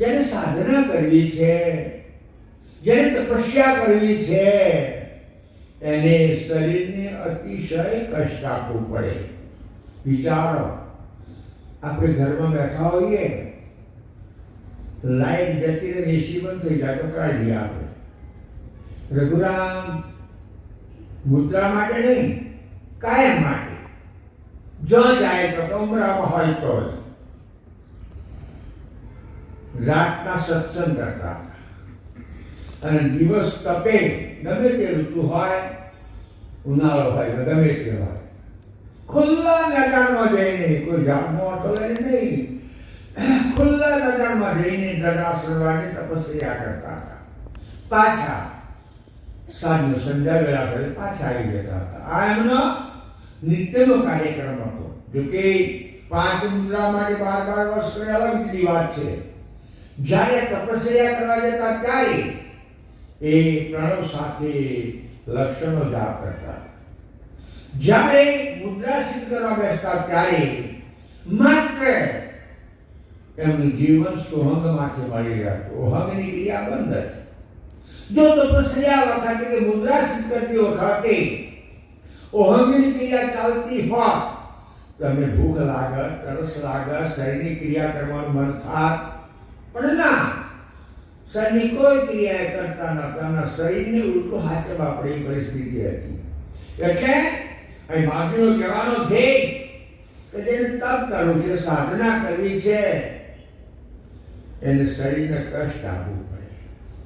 જેને સાધના કરવી છે જેને તપસ્યા કરવી છે, એને શરીરને અતિશય કષ્ટ આપવું પડે. વિચારો, આપણે ઘરમાં બેઠા હોઈએ લાઈટ જતી રહે એસી બંધ થઈ જાય તો કાઢીએ આપણે રઘુરામ મુદ્રા માટે નહીં, કાયમ માટે. જો જાય તો કમરામાં હોય તો. રાતના સત્સંગ કરતા હતા. અને દિવસ તપે, ગમે તે ઋતુ હોય, ઉનાળો હોય, તો ગમે તે હોય. ખુલ્લા મેદાનમાં જઈને કોઈ ઓટો લઈને નહીં. ખુલ્લા મેદાનમાં જઈને દડાસરવાની તપસ્યા કરતા હતા. પાછા સાંજનો સંધ્યા વેળા થઈ પાછા આવી જતા હતા. આ એમનો નિત્યનો કાર્યક્રમ હતો. જોકે પાંચ મુદ્રા માટે બાર બાર વર્ષ અલગ બીજી વાત છે. જ્યારે તપસ્યા કરવા જતા ત્યારે એ પ્રણવ સાથે લક્ષણો જાપ કરતા. જ્યારે મુદ્રા સિદ્ધ કરવા બેસતા ત્યારે માત્ર એમનું જીવન સોહંગમાંથી મળી રહેતું. ઓહંગની ક્રિયા બંધ હતી જો તપસ્યા વખતે કે મુદ્રા સિદ્ધ કરતી વખતે ઓહંગની ક્રિયા ચાલતી હોય તમને ભૂખ લાગે, તરસ લાગત શરીરની ક્રિયા કરવાનું મન થાય પણ ના શરીરની ક્રિયા કરતા નતા ના શરીરને ઉલટું હાચવા પડે એ પરિસ્થિતિ હતી. એટલે અહીં માગણીનો કહેવાનો ધ્યેય કે જેને તપ કરવું છે સાધના કરવી છે, એને શરીરને કષ્ટ આપવું પડે.